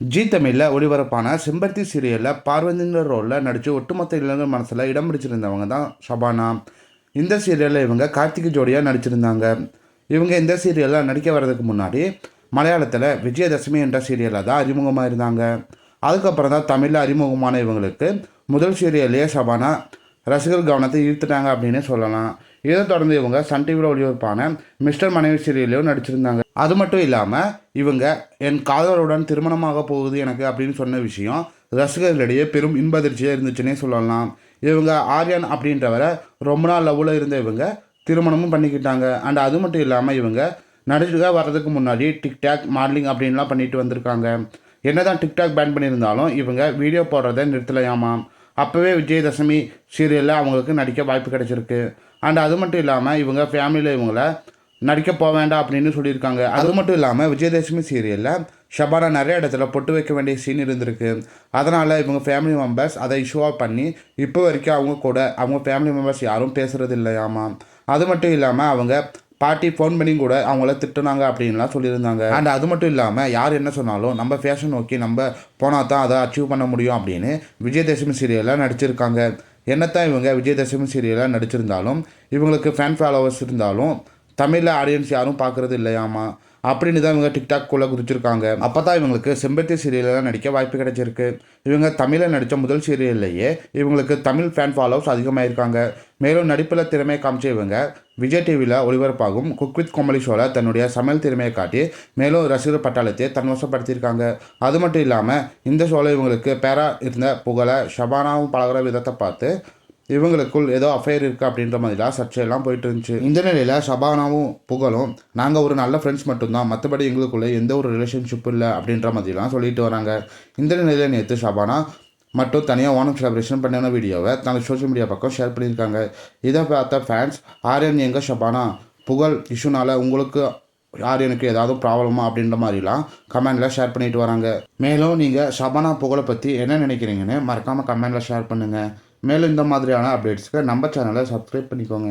G தமிழில் ஒளிபரப்பான செம்பருத்தி சீரியலில் பார்வதின்ற ரோலில் நடித்து ஒட்டுமொத்த இளைஞர் மனசில் இடம் பிடிச்சிருந்தவங்க தான் ஷபானா. இந்த சீரியலில் இவங்க கார்த்திகை ஜோடியாக நடிச்சிருந்தாங்க. இவங்க இந்த சீரியலில் நடிக்க வர்றதுக்கு முன்னாடி மலையாளத்தில் விஜயதசமி என்ற சீரியலில் தான் அறிமுகமாக இருந்தாங்க. அதுக்கப்புறம் தான் தமிழில் அறிமுகமான இவங்களுக்கு முதல் சீரியல்லையே ஷபானா ரசிகர் கவனத்தை ஈர்த்துட்டாங்க அப்படின்னு சொல்லலாம். இதை தொடர்ந்து இவங்க சன் டிவியில் ஒளிபரப்பான மிஸ்டர் மனைவி சீரியல்லையும் நடிச்சிருந்தாங்க. அது மட்டும் இல்லாமல் இவங்க என் காதலருடன் திருமணமாக போகுது எனக்கு அப்படின்னு சொன்ன விஷயம் ரசிகர்களிடையே பெரும் இன்பதிர்ச்சியாக இருந்துச்சுன்னே சொல்லலாம். இவங்க ஆர்யன் அப்படின்றவரை ரொம்ப நாள் லவ்வில் இருந்த இவங்க திருமணமும் பண்ணிக்கிட்டாங்க. அண்ட் அது மட்டும் இல்லாமல் இவங்க நடிச்சுக்க வர்றதுக்கு முன்னாடி டிக்டாக் மாடலிங் அப்படின்லாம் பண்ணிட்டு வந்திருக்காங்க. என்னதான் டிக்டாக் பேன் பண்ணியிருந்தாலும் இவங்க வீடியோ போடுறதை நிறுத்தலையாமா? அப்போவே விஜயதசமி சீரியலில் அவங்களுக்கு நடிக்க வாய்ப்பு கிடைச்சிருக்கு. அண்ட் அது மட்டும் இல்லாமல் இவங்க ஃபேமிலியில் இவங்கள நடிக்க போக வேண்டாம் அப்படின்னு சொல்லியிருக்காங்க. அது மட்டும் இல்லாமல் விஜயதசமி சீரியலில் ஷபானா நிறைய இடத்துல பொட்டு வைக்க வேண்டிய சீன் இருந்திருக்கு. அதனால் இவங்க ஃபேமிலி மெம்பர்ஸ் அதை இஷ்யூவாக பண்ணி இப்போ வரைக்கும் அவங்க கூட அவங்க ஃபேமிலி மெம்பர்ஸ் யாரும் பேசுகிறது இல்லையாமா? அது மட்டும் இல்லாமல் அவங்க பாட்டி ஃபோன் பண்ணி கூட அவங்கள திட்டுனாங்க அப்படின்லாம் சொல்லியிருந்தாங்க. அண்ட் அது மட்டும் இல்லாமல் யார் என்ன சொன்னாலும் நம்ம ஃபேஷன் நோக்கி நம்ம போனால் தான் அதை அச்சீவ் பண்ண முடியும் அப்படின்னு விஜயதசமி சீரியலில் நடிச்சிருக்காங்க. என்னத்தான் இவங்க விஜயதசமி சீரியலில் நடிச்சிருந்தாலும் இவங்களுக்கு ஃபேன் ஃபாலோவர்ஸ் இருந்தாலும் தமிழில் ஆடியன்ஸ் யாரும் பார்க்குறது இல்லையாமா அப்படின்னு தான் இவங்க டிக்டாக்குள்ளே குதிச்சிருக்காங்க. அப்போ தான் இவங்களுக்கு செம்பருத்தி சீரியலில் நடிக்க வாய்ப்பு கிடைச்சிருக்கு. இவங்க தமிழில் நடித்த முதல் சீரியல்லையே இவங்களுக்கு தமிழ் ஃபேன் ஃபாலோவர்ஸ் அதிகமாயிருக்காங்க. மேலும் நடிப்பில் திறமையை காமிச்ச இவங்க விஜய் டிவியில் ஒளிபரப்பாகும். குக் வித் கோமலி ஷோவில் தன்னுடைய சமையல் திறமையை காட்டி மேலும் ரசிகர் பட்டாளத்தை தன்வசப்படுத்தியிருக்காங்க. அது மட்டும் இல்லாமல் இந்த ஷோவில் இவங்களுக்கு பேரா இருந்த புகழை ஷபானாவும் பழகிற விதத்தை பார்த்து இவங்களுக்குள் ஏதோ அஃபேர் இருக்குது அப்படின்ற மாதிரிலாம் சர்ச்சையெல்லாம் போயிட்டு இருந்துச்சு இந்த நிலையில் ஷபானாவும் புகழும் நாங்கள் ஒரு நல்ல ஃப்ரெண்ட்ஸ் மட்டும்தான் மற்றபடி எங்களுக்குள்ளே எந்த ஒரு ரிலேஷன்ஷிப் இல்லை அப்படின்ற மாதிரிலாம் சொல்லிட்டு வராங்க. இந்த நிலையில் நேற்று ஷபானா மட்டும் தனியாக ஓனம் செலிப்ரேஷன் பண்ணின வீடியோவை தனது சோஷியல் மீடியா பக்கம் ஷேர் பண்ணியிருக்காங்க. இதை பார்த்த ஃபேன்ஸ் ஆரியன் எங்கே ஷபானா? புகழ் இஷ்யூனால உங்களுக்கு ஆரியனுக்கு ஏதாவது ப்ராப்ளமா அப்படின்ற மாதிரிலாம் கமெண்டில் ஷேர் பண்ணிட்டு வராங்க. மேலும் நீங்கள் ஷபானா புகழை பற்றி என்ன நினைக்கிறீங்கன்னு மறக்காமல் கமெண்டில் ஷேர் பண்ணுங்கள் மேலும் இந்த மாதிரியான அப்டேட்ஸ்க்கு நம்ம சேனலை சப்ஸ்கிரைப் பண்ணிக்கோங்க.